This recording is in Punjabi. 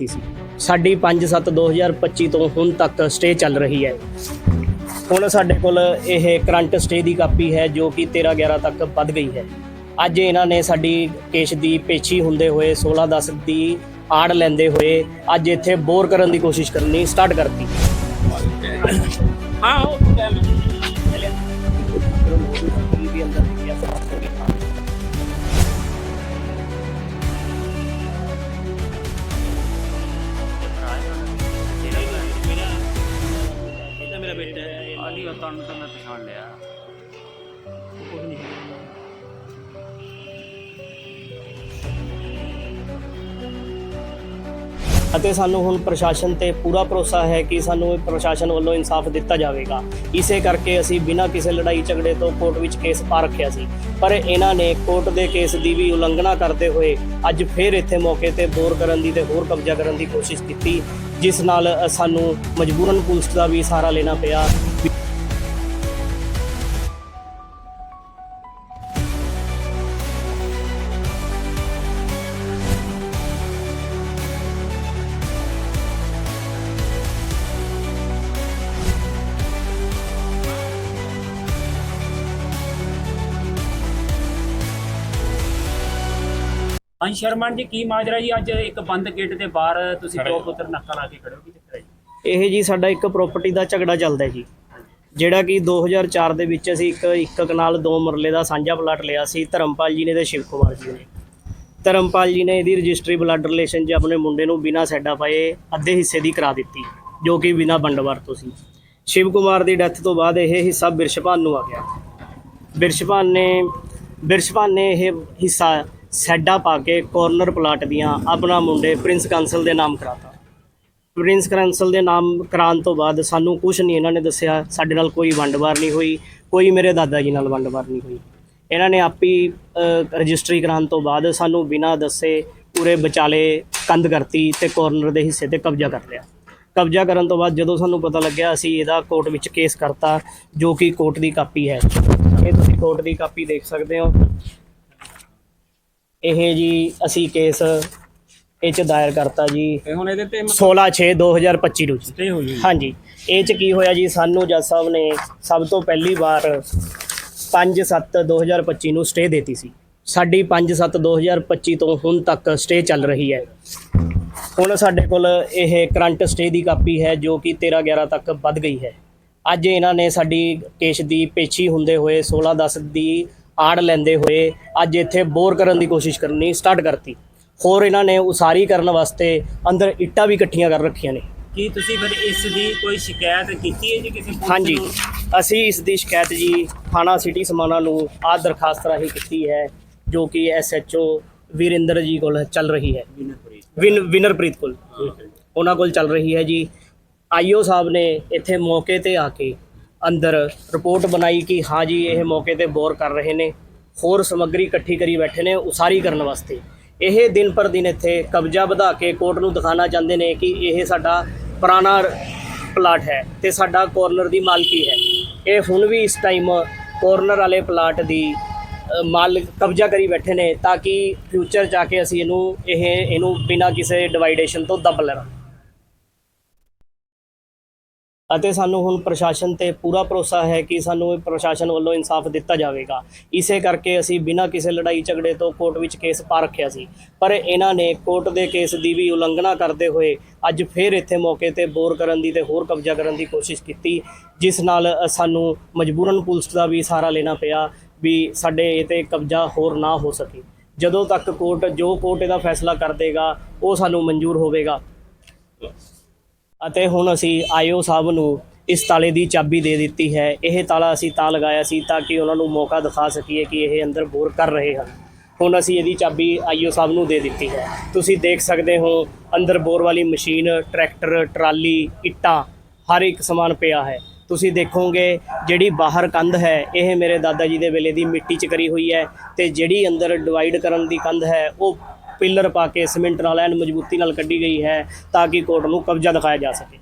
ਸੀ। ਸਾਡੀ 5/7/2025 ਤੋਂ ਹੁਣ ਤੱਕ ਸਟੇ ਚੱਲ ਰਹੀ ਹੈ। ਹੁਣ ਸਾਡੇ ਕੋਲ ਇਹ ਕਰੰਟ ਸਟੇ ਦੀ ਕਾਪੀ ਹੈ ਜੋ ਕਿ 13/11 ਤੱਕ ਵੱਧ ਗਈ ਹੈ। ਅੱਜ ਇਹਨਾਂ ਨੇ ਸਾਡੀ ਕੇਸ ਦੀ ਪੇਛੀ ਹੁੰਦੇ ਹੋਏ 16/10 ਦੀ ਆੜ ਲੈਂਦੇ ਹੋਏ ਅੱਜ ਇੱਥੇ ਬੋਰ ਕਰਨ ਦੀ ਕੋਸ਼ਿਸ਼ ਕਰਨੀ ਸਟਾਰਟ ਕਰਤੀ। ਹਾਂ ਉਹ ਵੀ ਅੰਦਰ ਗਿਆ। ਤੁਹਾਨੂੰ ਲਿਆ ਕੁਝ ਨਹੀਂ ਅਤੇ ਸਾਨੂੰ ਹੁਣ ਪ੍ਰਸ਼ਾਸਨ ਤੇ ਪੂਰਾ ਭਰੋਸਾ ਹੈ ਕਿ ਸਾਨੂੰ ਪ੍ਰਸ਼ਾਸਨ ਵੱਲੋਂ ਇਨਸਾਫ ਦਿੱਤਾ ਜਾਵੇਗਾ। ਇਸੇ ਕਰਕੇ ਅਸੀਂ ਬਿਨਾਂ ਕਿਸੇ ਲੜਾਈ ਝਗੜੇ ਤੋਂ ਕੋਰਟ ਵਿੱਚ ਕੇਸ ਪਾ ਰੱਖਿਆ ਸੀ। ਪਰ ਇਹਨਾਂ ਨੇ ਕੋਰਟ ਦੇ ਕੇਸ ਦੀ ਵੀ ਉਲੰਘਣਾ ਕਰਦੇ ਹੋਏ ਅੱਜ ਫਿਰ ਇੱਥੇ ਮੌਕੇ ਤੇ ਬੋਰ ਕਰਨ ਦੀ ਤੇ ਹੋਰ ਕਬਜ਼ਾ ਕਰਨ ਦੀ ਕੋਸ਼ਿਸ਼ ਕੀਤੀ, ਜਿਸ ਨਾਲ ਸਾਨੂੰ ਮਜਬੂਰਨ ਪੁਲਿਸ ਦਾ ਵੀ ਸਹਾਰਾ ਲੈਣਾ ਪਿਆ। ਅੰਸ਼ ਸ਼ਰਮਨ ਜੀ ਕੀ ਮਾਜਰਾ ਜੀ? ਅੱਜ ਇੱਕ ਬੰਦ ਗੇਟ ਦੇ ਬਾਹਰ ਤੁਸੀਂ ਦੋ ਪੁੱਤਰ ਨੱਕਾ ਲਾ ਕੇ ਖੜੇ ਹੋ ਕੀ ਚੱਕਰ ਹੈ ਇਹ ਜੀ ਸਾਡਾ ਇੱਕ ਪ੍ਰਾਪਰਟੀ ਦਾ ਝਗੜਾ ਚੱਲਦਾ ਹੈ ਜੀ। ਜਿਹੜਾ ਕਿ 2004 ਦੇ ਵਿੱਚ ਅਸੀਂ ਇੱਕ ਇੱਕ ਕਨਾਲ ਦੋ ਮਰਲੇ ਦਾ ਸਾਂਝਾ ਪਲਾਟ ਲਿਆ ਸੀ ਧਰਮਪਾਲ ਜੀ ਨੇ ਤੇ ਸ਼ਿਵ ਕੁਮਾਰ ਜੀ ਨੇ। ਧਰਮਪਾਲ ਜੀ ਨੇ ਇਹਦੀ ਰਜਿਸਟਰੀ ਬਲੱਡ ਰਿਲੇਸ਼ਨ 'ਚ ਆਪਣੇ ਮੁੰਡੇ ਨੂੰ ਬਿਨਾਂ ਸੈਡਾ ਪਾਏ ਅੱਧੇ ਹਿੱਸੇ ਦੀ ਕਰਾ ਦਿੱਤੀ ਜੋ ਕਿ ਬਿਨਾਂ ਵੰਡਵਾਰ ਤੋਂ ਸੀ। ਸ਼ਿਵ ਕੁਮਾਰ ਦੀ ਡੈਥ ਤੋਂ ਬਾਅਦ ਇਹ ਹਿੱਸਾ ਬਿਰਸ਼ਪਾਨ ਨੂੰ ਆ ਗਿਆ। ਬਿਰਸ਼ਪਾਨ ਨੇ ਬਿਰਸ਼ਪਾਨ ਨੇ ਇਹ ਹਿੱਸਾ ਸੈਡਾ ਪਾ ਕੇ ਕੋਰਨਰ ਪਲਾਟ ਦੀਆਂ ਆਪਣਾ ਮੁੰਡੇ ਪ੍ਰਿੰਸ ਕਾਂਸਲ ਦੇ ਨਾਮ ਕਰਾਤਾ। ਪ੍ਰਿੰਸ ਕਾਂਸਲ ਦੇ ਨਾਮ ਕਰਾਉਣ ਤੋਂ ਬਾਅਦ ਸਾਨੂੰ ਕੁਝ ਨਹੀਂ ਇਹਨਾਂ ਨੇ ਦੱਸਿਆ ਸਾਡੇ ਨਾਲ ਕੋਈ ਵੰਡਵਾਰ ਨਹੀਂ ਹੋਈ ਕੋਈ ਮੇਰੇ ਦਾਦਾ ਜੀ ਨਾਲ ਵੰਡਵਾਰ ਨਹੀਂ ਹੋਈ। ਇਹਨਾਂ ਨੇ ਆਪੀ ਅ, ਰਜਿਸਟਰੀ ਕਰਾਉਣ ਤੋਂ ਬਾਅਦ ਸਾਨੂੰ ਬਿਨਾਂ ਦੱਸੇ ਪੂਰੇ ਵਿਚਾਲੇ ਕੰਧ ਕਰਤੀ ਤੇ ਕੋਰਨਰ ਦੇ ਹਿੱਸੇ ਤੇ ਕਬਜ਼ਾ ਕਰ ਲਿਆ। ਕਬਜ਼ਾ ਕਰਨ ਤੋਂ ਬਾਅਦ ਜਦੋਂ ਸਾਨੂੰ ਪਤਾ ਲੱਗਿਆ ਅਸੀਂ ਇਹਦਾ ਕੋਰਟ ਵਿੱਚ ਕੇਸ ਕਰਤਾ ਜੋ ਕਿ ਕੋਰਟ ਦੀ ਕਾਪੀ ਹੈ। ਇਹ ਤੁਸੀਂ ਕੋਰਟ ਦੀ ਕਾਪੀ ਦੇਖ ਸਕਦੇ ਹੋ। ਇਹ ਜੀ ਅਸੀਂ ਕੇਸ ਇਹ ਚ ਦਾਇਰ ਕਰਤਾ ਜੀ। ਤੇ ਹੁਣ ਇਹਦੇ ਤੇ 16 6 2025 ਨੂੰ ਜੀ। ਸਟੇ ਹੋਈ ਹਾਂਜੀ। ਇਹ ਚ ਕੀ ਹੋਇਆ ਜੀ ਸਾਨੂੰ ਜੱਜ ਸਾਹਿਬ ਨੇ ਸਭ ਤੋਂ ਪਹਿਲੀ ਵਾਰ 5 7 2025 ਨੂੰ ਸਟੇ ਦਿੱਤੀ ਸੀ। ਸਾਡੀ 5 7 2025 ਤੋਂ ਹੁਣ ਤੱਕ ਸਟੇ ਚੱਲ ਰਹੀ ਹੈ। ਹੁਣ ਸਾਡੇ ਕੋਲ ਇਹ ਕਰੰਟ ਸਟੇ ਦੀ ਕਾਪੀ ਹੈ ਜੋ ਕਿ 13 11 ਤੱਕ ਵੱਧ ਗਈ ਹੈ। ਅੱਜ ਇਹਨਾਂ ਨੇ ਸਾਡੀ ਕੇਸ ਦੀ ਪੇਛੀ ਹੁੰਦੇ ਹੋਏ 16 10 ਦੀ ਆੜ ਲੈਂਦੇ ਹੋਏ ਅੱਜ ਇੱਥੇ ਬੋਰ ਕਰਨ ਦੀ ਕੋਸ਼ਿਸ਼ ਕਰਨੀ ਸਟਾਰਟ ਕਰਤੀ। ਹੋਰ ਇਹਨਾਂ ਨੇ ਉਸਾਰੀ ਕਰਨ ਵਾਸਤੇ ਅੰਦਰ ਇੱਟਾਂ ਵੀ ਇਕੱਠੀਆਂ ਕਰ ਰੱਖੀਆਂ ਨੇ। ਕੀ ਤੁਸੀਂ ਫਿਰ ਇਸ ਦੀ ਕੋਈ ਸ਼ਿਕਾਇਤ ਕੀਤੀ ਹੈ ਜੀ ਕਿਸੇ ਪੁਲਿਸ ਹਾਂਜੀ। ਨੂੰ? ਅਸੀਂ ਇਸ ਦੀ ਸ਼ਿਕਾਇਤ ਜੀ ਥਾਣਾ ਸਿਟੀ ਸਮਾਣਾ ਨੂੰ ਆ ਦਰਖਾਸਤ ਰਾਹੀਂ ਕੀਤੀ ਹੈ ਜੋ ਕਿ ਐਸਐਚਓ ਵੀਰਿੰਦਰ ਜੀ ਕੋਲ ਚੱਲ ਰਹੀ ਹੈ। ਵਿਨ ਵਿਨਰਪ੍ਰੀਤ ਕੋਲ। ਉਹਨਾਂ ਕੋਲ ਚੱਲ ਰਹੀ ਹੈ ਜੀ। ਆਈਓ ਸਾਹਿਬ ਨੇ ਇੱਥੇ ਮੌਕੇ ਤੇ ਆ ਕੇ ਅੰਦਰ ਰਿਪੋਰਟ ਬਣਾਈ ਕਿ ਹਾਂ ਜੀ ਇਹ ਮੌਕੇ ਤੇ ਬੋਰ ਕਰ ਰਹੇ ਨੇ। ਹੋਰ ਸਮੱਗਰੀ ਇਕੱਠੀ ਕਰੀ ਬੈਠੇ ਨੇ ਉਸਾਰੀ ਕਰਨ ਵਾਸਤੇ। ਇਹ ਦਿਨ ਪਰ ਦਿਨ ਇੱਥੇ ਕਬਜ਼ਾ ਵਧਾ ਕੇ ਕੋਰਟ ਨੂੰ ਦਿਖਾਉਣਾ ਚਾਹੁੰਦੇ ਨੇ ਕਿ ਇਹ ਸਾਡਾ ਪੁਰਾਣਾ ਪਲਾਟ ਹੈ ਤੇ ਸਾਡਾ ਕੋਰਨਰ ਦੀ ਮਾਲਕੀ ਹੈ। ਇਹ ਹੁਣ ਵੀ ਇਸ ਟਾਈਮ ਕੋਰਨਰ ਵਾਲੇ ਪਲਾਟ ਦੀ ਅ, ਮਾਲ ਕਬਜ਼ਾ ਕਰੀ ਬੈਠੇ ਨੇ ਤਾਂ ਕਿ ਫਿਊਚਰ ਜਾ ਕੇ ਅਸੀਂ ਇਹਨੂੰ ਇਹ ਇਹਨੂੰ ਬਿਨਾਂ ਕਿਸੇ ਡਿਵਾਈਡੇਸ਼ਨ ਤੋਂ ਦੱਬ ਲੈਣਾ। ਅਤੇ ਸਾਨੂੰ ਹੁਣ ਪ੍ਰਸ਼ਾਸਨ ਤੇ ਪੂਰਾ ਭਰੋਸਾ ਹੈ ਕਿ ਸਾਨੂੰ ਪ੍ਰਸ਼ਾਸਨ ਵੱਲੋਂ ਇਨਸਾਫ ਦਿੱਤਾ ਜਾਵੇਗਾ। ਇਸੇ ਕਰਕੇ ਅਸੀਂ ਬਿਨਾਂ ਕਿਸੇ ਲੜਾਈ ਝਗੜੇ ਤੋਂ ਕੋਰਟ ਵਿੱਚ ਕੇਸ ਪਾ ਰੱਖਿਆ ਸੀ। ਪਰ ਇਹਨਾਂ ਨੇ ਕੋਰਟ ਦੇ ਕੇਸ ਦੀ ਵੀ ਉਲੰਘਣਾ ਕਰਦੇ ਹੋਏ ਅੱਜ ਫਿਰ ਇੱਥੇ ਮੌਕੇ ਤੇ ਬੋਰ ਕਰਨ ਦੀ ਤੇ ਹੋਰ ਕਬਜ਼ਾ ਕਰਨ ਦੀ ਕੋਸ਼ਿਸ਼ ਕੀਤੀ, ਜਿਸ ਨਾਲ ਸਾਨੂੰ ਮਜਬੂਰਨ ਪੁਲਿਸ ਦਾ ਵੀ ਸਹਾਰਾ ਲੈਣਾ ਪਿਆ ਵੀ ਸਾਡੇ ਇਹ ਤੇ ਕਬਜ਼ਾ ਹੋਰ ਨਾ ਹੋ ਸਕੇ। ਜਦੋਂ ਤੱਕ ਕੋਰਟ, ਜੋ ਕੋਰਟ ਇਹਦਾ ਫੈਸਲਾ ਕਰ ਦੇਗਾ, ਉਹ ਸਾਨੂੰ ਮਨਜ਼ੂਰ ਹੋਵੇਗਾ। ਅਤੇ ਹੁਣ ਅਸੀਂ ਆਈਓ ਸਾਹਿਬ ਨੂੰ ਇਸ ਤਾਲੇ ਦੀ ਚਾਬੀ ਦੇ ਦਿੱਤੀ ਹੈ। ਇਹ ਤਾਲਾ ਅਸੀਂ ਤਾਂ ਲਗਾਇਆ ਸੀ ਤਾਂ ਕਿ ਉਹਨਾਂ ਨੂੰ ਮੌਕਾ ਦਿਖਾ ਸਕੀਏ ਕਿ ਇਹ ਅੰਦਰ ਬੋਰ ਕਰ ਰਹੇ ਹਨ। ਹੁਣ ਅਸੀਂ ਇਹਦੀ ਚਾਬੀ ਆਈਓ ਸਾਹਿਬ ਨੂੰ ਦੇ ਦਿੱਤੀ ਹੈ। ਤੁਸੀਂ ਦੇਖ ਸਕਦੇ ਹੋ ਅੰਦਰ ਬੋਰ ਵਾਲੀ ਮਸ਼ੀਨ, ਟਰੈਕਟਰ, ਟਰਾਲੀ, ਇੱਟਾਂ, ਹਰ ਇੱਕ ਸਮਾਨ ਪਿਆ ਹੈ। ਤੁਸੀਂ ਦੇਖੋਗੇ ਜਿਹੜੀ ਬਾਹਰ ਕੰਧ ਹੈ, ਇਹ ਮੇਰੇ ਦਾਦਾ ਜੀ ਦੇ ਵੇਲੇ ਦੀ ਮਿੱਟੀ 'ਚ ਕਰੀ ਹੋਈ ਹੈ ਤੇ ਜਿਹੜੀ ਅੰਦਰ ਡਿਵਾਈਡ ਕਰਨ ਦੀ ਕੰਧ ਹੈ, ਉਹ ਪਿੱਲਰ ਪਾ ਕੇ ਸੀਮੈਂਟ ਨਾਲ ਐਨ ਮਜ਼ਬੂਤੀ ਨਾਲ ਕੱਢੀ ਗਈ ਹੈ ਤਾਂ ਕਿ ਕੋਰਟ ਨੂੰ ਕਬਜ਼ਾ ਦਿਖਾਇਆ ਜਾ ਸਕੇ।